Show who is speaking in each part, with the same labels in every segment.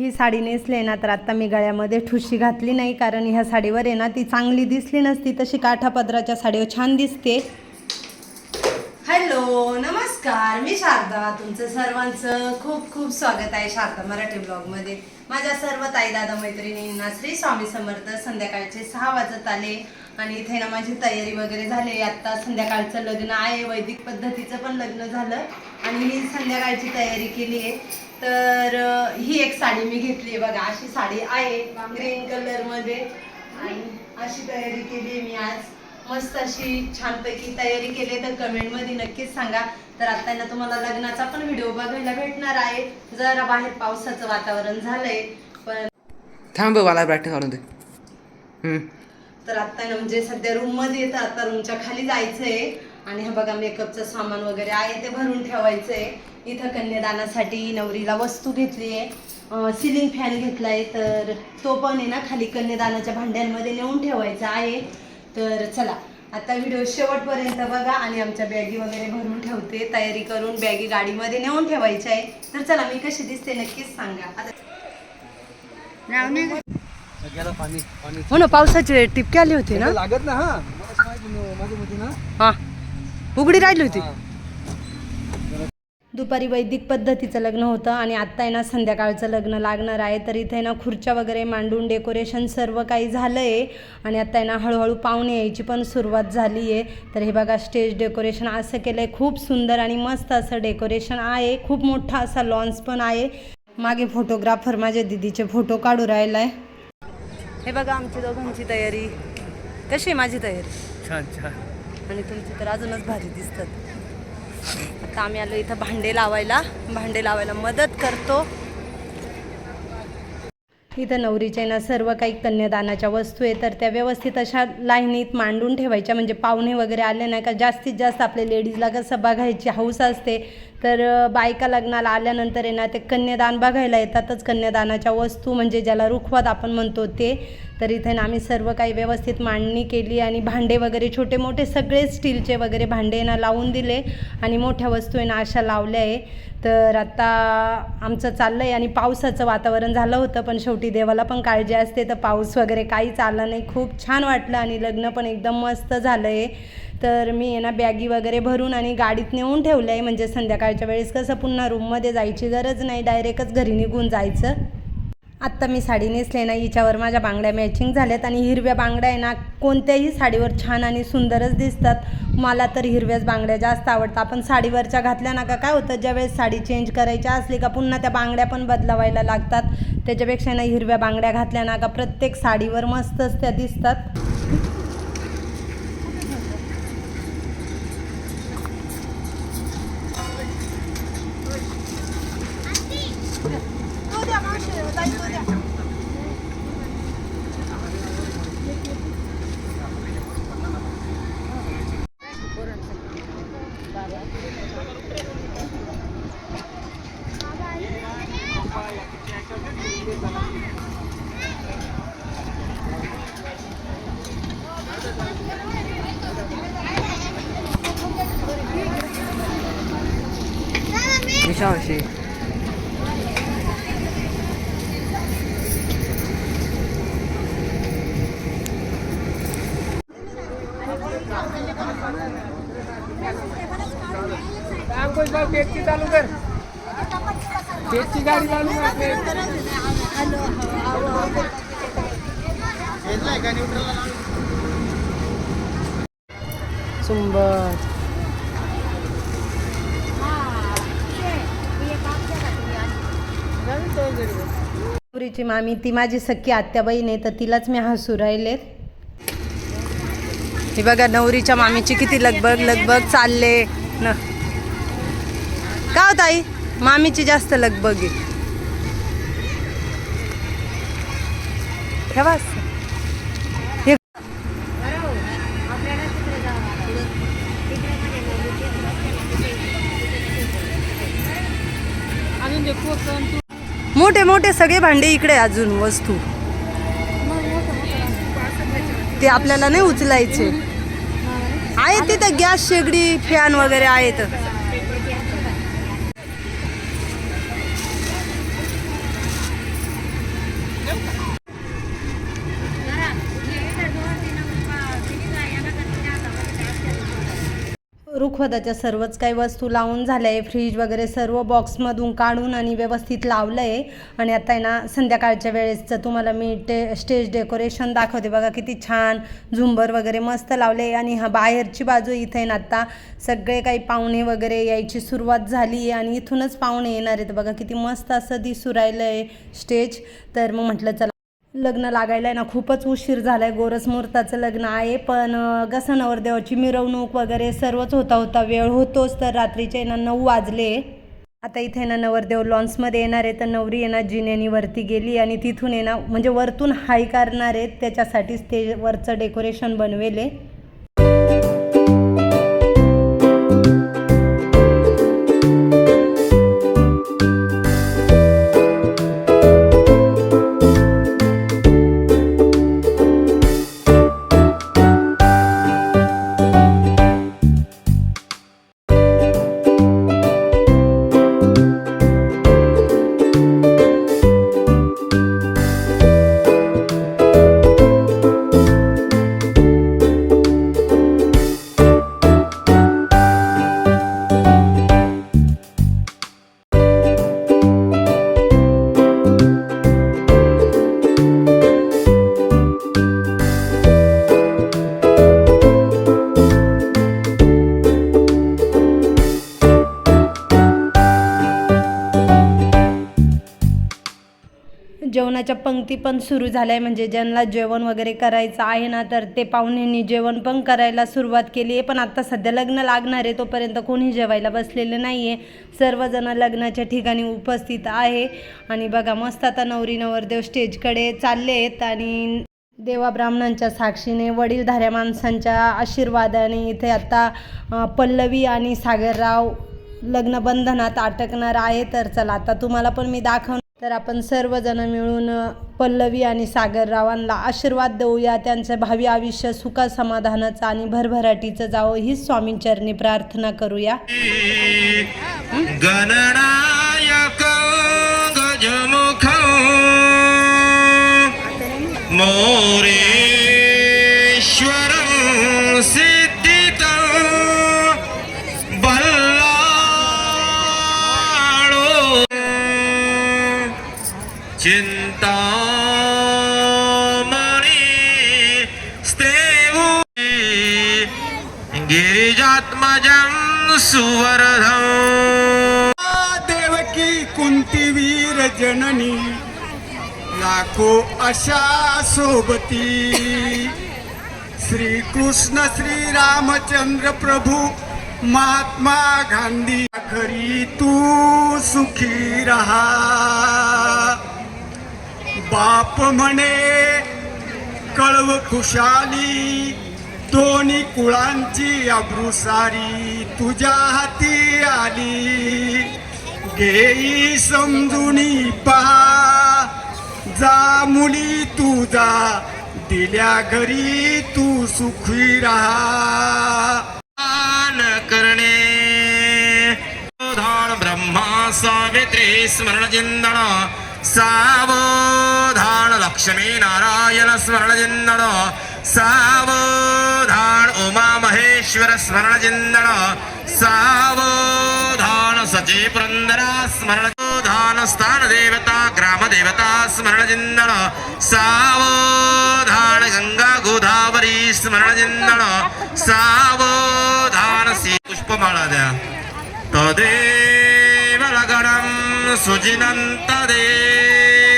Speaker 1: ही साडी नेसली ना तर आत्ता मी गळ्यामध्ये ठुशी घातली नाही कारण ह्या साडीवर आहे ना ती चांगली दिसली नसती तशी काठापदराच्या साडीवर छान दिसते. हॅलो नमस्कार मी शारदा तुमचं सर्वांचं खूप खूप स्वागत आहे शारदा मराठी ब्लॉगमध्ये. माझ्या सर्व ताई दादा मैत्रिणींना श्री स्वामी समर्थ संध्याकाळचे सहा वाजत आले आणि इथे ना माझी तयारी वगैरे झाली. आत्ता संध्याकाळचं लग्न आहे वैदिक पद्धतीचं पण लग्न झालं. आणि मी संध्याकाळची तयारी केली आहे. तर ही एक साडी मी घेतली आहे बघा. अशी साडी आहे ग्रीन कलरमध्ये आणि अशी तयारी केली आहे मी आज. मस्त अशी छानपैकी तयारी केली आहे. तर कमेंटमध्ये नक्कीच सांगा. तर आता ना तुम्हाला लग्नाचा पण व्हिडिओ बघायला भेटणार आहे. जरा बाहेर पावसाचं वातावरण झालंय पण
Speaker 2: थांब मला प्रॅक्टिस करून दे.
Speaker 1: तर आता ना म्हणजे सध्या रूममध्ये येतं आता रूमच्या खाली जायचंय. आणि हे बघा मेकअपचं सामान वगैरे आहे ते भरून ठेवायचंय. इथं कन्यादानासाठी नवरीला वस्तू घेतली आहे सिलिंग फॅन घेतलाय तर तो पण आहे ना खाली कन्यादानाच्या भांड्यांमध्ये नेऊन ठेवायचा आहे. तर चला आता व्हिडिओ शेवटपर्यंत बघा आणि आमच्या बॅगी वगैरे भरून ठेवते तयारी करून बॅगी गाडीमध्ये नेऊन ठेवायच्या आहे. तर चला मी कशी दिसते नक्कीच सांगा. आता
Speaker 2: गेलं पाणी पाणी
Speaker 1: हो ना पावसाचे टिपके आले होते ना?
Speaker 2: लागत ना हा. माझ्या ना
Speaker 1: हा. उघडी राहिली होती. दुपारी वैदिक पद्धतीचं लग्न होतं आणि आत्ता आहे ना संध्याकाळचं लग्न लागणार आहे. तर इथे ना खुर्च्या वगैरे मांडून डेकोरेशन सर्व काही झालं आहे आणि आत्ता आहे ना हळूहळू पाहुणे यायची पण सुरुवात झाली आहे. तर हे बघा स्टेज डेकोरेशन असं केलं आहे खूप सुंदर आणि मस्त असं डेकोरेशन आहे. खूप मोठा असा लॉन्स पण आहे. मागे फोटोग्राफर माझ्या दिदीचे फोटो काढू राहिला आहे हे बघा आमची दोघांची तयारी. कशी आहे माझी तयारी?
Speaker 2: छान छान.
Speaker 1: आणि तुमची तर अजूनच भारी दिसतात. आता आम्ही आलो इथं भांडे लावायला. भांडे लावायला मदत करतो. इथं नवरीच्या ना सर्व काही कन्यादानाच्या वस्तू आहे तर त्या व्यवस्थित अशा लाईनीत मांडून ठेवायच्या. म्हणजे पाहुणे वगैरे आले नाही का जास्तीत जास्त आपल्या लेडीजला कसं बघायची हौस असते. तर बायका लग्नाला आल्यानंतर आहे ना ते कन्यादान बघायला येतातच कन्यादानाच्या वस्तू म्हणजे ज्याला रुखवात आपण म्हणतो ते. तर इथे ना आम्ही सर्व काही व्यवस्थित मांडणी केली आणि भांडे वगैरे छोटे मोठे सगळे स्टीलचे वगैरे भांडे ना लावून दिले आणि मोठ्या वस्तू आहे ना अशा लावल्या आहे. तर आता आमचं चाललं आहे आणि पावसाचं वातावरण झालं होतं पण शेवटी देवाला पण काळजी असते. तर पाऊस वगैरे काहीच आला नाही. खूप छान वाटलं आणि लग्न पण एकदम मस्त झालं आहे तर मी आहे ना बॅगी वगैरे भरून आणि गाडीत नेऊन ठेवलं आहे म्हणजे संध्याकाळच्या वेळेस कसं पुन्हा रूममध्ये जायची गरज नाही डायरेक्टच घरी निघून जायचं. आत्ता मी साडी नेसले ना हिच्यावर माझ्या बांगड्या मॅचिंग झाल्यात आणि हिरव्या बांगड्या आहे ना कोणत्याही साडीवर छान आणि सुंदरच दिसतात. मला तर हिरव्याच बांगड्या जास्त आवडतात. आपण साडीवरच्या घातल्या ना का काय होतं ज्यावेळेस साडी चेंज करायच्या असली का पुन्हा त्या बांगड्या पण बदलावायला लागतात. त्याच्यापेक्षा ना हिरव्या बांगड्या घातल्या ना का प्रत्येक साडीवर मस्तच त्या दिसतात.
Speaker 2: 多点吗？多点。小心。
Speaker 1: सुंबर पुरीची मामी ती माझी सख्खी आत्या बहीण आहे तर तिलाच मी हसू राहिलेत हे बघा नवरीच्या मामीची किती लगबग लगबग चालले. न. का हो ताई? मामीची जास्त लगबग आहे. ठेवा हे मोठे मोठे सगळे भांडे इकडे अजून वस्तू. ते आपल्याला नाही उचलायचे. आहे तिथं गॅस शेगडी फॅन वगैरे आहेत. रुखवताच्या सर्वच काही वस्तू लावून झाल्या आहे. फ्रीज वगैरे सर्व बॉक्समधून काढून आणि व्यवस्थित लावलं आहे. आणि आता आहे ना संध्याकाळच्या वेळेसचं तुम्हाला मी टे स्टेज डेकोरेशन दाखवते. बघा किती छान झुंबर वगैरे मस्त लावले आणि हा बाहेरची बाजू इथे आहे ना आता सगळे काही पाहुणे वगैरे यायची सुरुवात झाली आहे आणि इथूनच पाहुणे येणार आहेत. बघा किती मस्त असं दिसू राहिलं आहे स्टेज. तर मग म्हटलं चला लग्न लागायला आहे ना खूपच उशीर झाला आहे गोरस मुहूर्ताचं लग्न आहे पण अं, कसं नवरदेवाची मिरवणूक वगैरे सर्वच होता होता वेळ होतोच तर रात्रीचे ना नऊ वाजले. आता इथे ना नवरदेव लॉन्समध्ये येणार आहे तर नवरी आहे ना जिन्यानी वरती गेली आणि तिथून येणार ना म्हणजे वरतून हाय करणार आहेत त्याच्यासाठीच ते वरचं डेकोरेशन बनवेले. जेवणाच्या पंक्ती पण सुरू झाल्या आहे. म्हणजे ज्यांना जेवण वगैरे करायचं आहे ना तर ते पाहुण्यांनी जेवण पण करायला सुरुवात केली आहे. पण आत्ता सध्या लग्न लागणार आहे तोपर्यंत कोणी जेवायला बसलेलं नाही आहे. सर्वजण लग्नाच्या ठिकाणी उपस्थित आहे. आणि बघा मस्त आता नवरी नवरदेव स्टेजकडे चालले आहेत. आणि देवा ब्राह्मणांच्या साक्षीने वडीलधाऱ्या माणसांच्या आशीर्वादाने इथे आता पल्लवी आणि सागरराव लग्नबंधनात अटकणार आहे. तर चला आता तुम्हाला पण मी दाखव तर आपण सर्वजण मिळून पल्लवी आणि सागररावांना आशीर्वाद देऊया. त्यांचं भावी आयुष्य सुखा समाधानाचं आणि भरभराटीचं जावं ही स्वामींचरणी प्रार्थना करूया.
Speaker 3: गणनायक गजमुख मोरे सुवरधम्
Speaker 4: देवकी कुंती वीर जननी लाखो अशा सोबती। श्रीकृष्ण श्री रामचंद्र प्रभू महात्मा गांधी खरी तू सुखी रहा। बाप म्हणे कळव खुशाली दोन्ही कुळांची अब्रुसारी तुझ्या हाती आली. घेई समजुनी पहा जा मुली तुझा दिल्या घरी तू सुखी राहा.
Speaker 3: करणे. ब्रह्मा सावित्री स्मरण चिंतन सावधान लक्ष्मी नारायण स्मरण સાવધાન ઉમા મહેશ્વર સ્મરણ ચિંતન સાવધાન સચી પુરંદરા સ્મરણ ધાન સ્થાન દેવતા ગ્રામ દેવતા સ્મરણ ચિંતન સાવધાન ગંગા ગોદાવરી સ્મરણ ચિંતન સાવધાન સી પુષ્પમાળા દ્યા તદેવ ગણમ સુજિનંત દેવ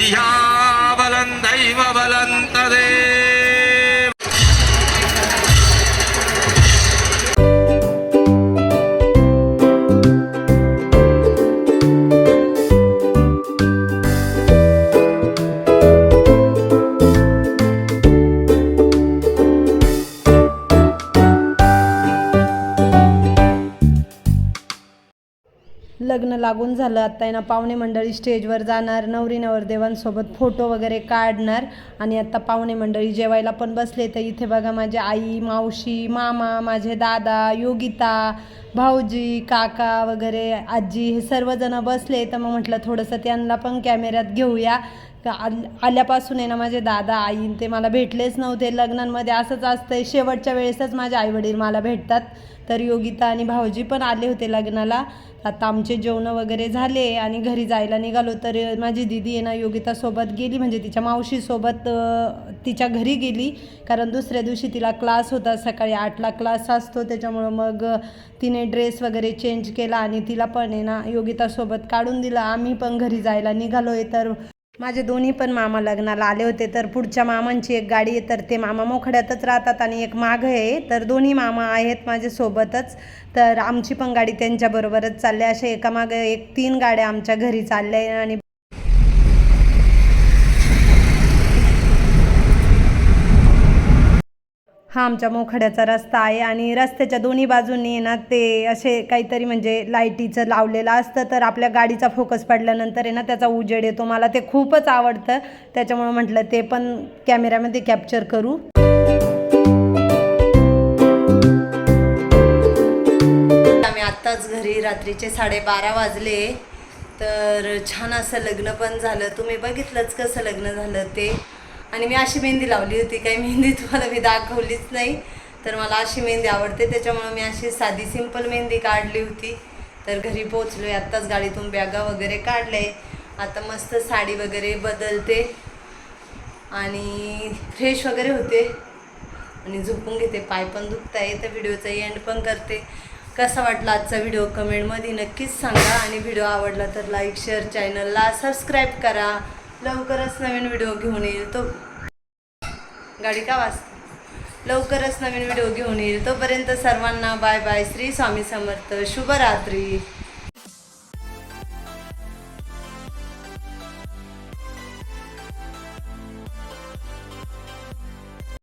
Speaker 3: விதியாவலன் தெய்வவலன்
Speaker 1: लागून झालं. आत्ता आहे ना पाहुणे मंडळी स्टेजवर जाणार. नवरी नवरदेवांसोबत फोटो वगैरे काढणार. आणि आत्ता पाहुणे मंडळी जेवायला पण बसले तर इथे बघा माझी आई मावशी मामा माझे दादा योगिता भाऊजी काका वगैरे आजी हे सर्वजणं बसले. तर मग म्हटलं थोडंसं त्यांना पण कॅमेऱ्यात घेऊया. आल आल्यापासून आहे ना माझे दादा आई ते मला भेटलेच नव्हते लग्नांमध्ये. असंच असतं शेवटच्या वेळेसच माझे आईवडील मला भेटतात. तर योगिता आणि भाऊजी पण आले होते लग्नाला. आता आमचे जेवणं वगैरे झाले आणि घरी जायला निघालो. तर माझी दिदी आहे ना योगितासोबत गेली. म्हणजे तिच्या मावशीसोबत तिच्या घरी गेली. कारण दुसऱ्या दिवशी तिला क्लास होता. सकाळी आठला क्लास असतो. त्याच्यामुळं मग तिने ड्रेस वगैरे चेंज केला आणि तिला पण आहे ना योगितासोबत काढून दिला. आम्ही पण घरी जायला निघालो आहे तर माझे दोन्ही पण मामा लग्नाला आले होते तर पुढच्या मामांची एक गाडी आहे तर ते मामा मोखड्यातच राहतात आणि एक मागं आहे तर दोन्ही मामा आहेत माझ्यासोबतच तर आमची पण गाडी त्यांच्याबरोबरच चालली आहे. अशा एकामागं एक तीन गाड्या आमच्या घरी चालल्या आहे आणि हा आमच्या मोखड्याचा रस्ता आहे आणि रस्त्याच्या दोन्ही बाजूंनी ना ते असे काहीतरी म्हणजे लाईटीचं लावलेलं असतं. तर आपल्या गाडीचा फोकस पडल्यानंतर आहे ना त्याचा उजेड येतो. मला ते खूपच आवडतं. त्याच्यामुळं म्हटलं ते पण कॅमेऱ्यामध्ये कॅप्चर करू. आम्ही आत्ताच घरी रात्रीचे साडेबारा वाजले. तर छान असं लग्न पण झालं. तुम्ही बघितलंच कसं लग्न झालं ते. आणि मी अशी मेहंदी लावली होती. काही मेहंदी तुम्हाला मी दाखवलीच नाही तर मला अशी मेहंदी आवडते. त्याच्यामुळं मी अशी साधी सिंपल मेहंदी काढली होती. तर घरी पोचलो आहे आत्ताच गाडीतून बॅगा वगैरे काढले आता मस्त साडी वगैरे बदलते. आणि फ्रेश वगैरे होते. आणि झोपून घेते. पाय पण दुखत आहे तर व्हिडिओचा एंड पण करते. कसा वाटला आजचा व्हिडिओ? कमेंटमध्ये नक्कीच सांगा. आणि व्हिडिओ आवडला तर लाईक शेअर चॅनलला सबस्क्राईब करा. लवकरच नवीन व्हिडिओ घेऊन येईल तो. गाडी का वाजते? लवकरच नवीन व्हिडिओ घेऊन येईल तोपर्यंत सर्वांना बाय बाय. श्री स्वामी समर्थ. शुभरात्री.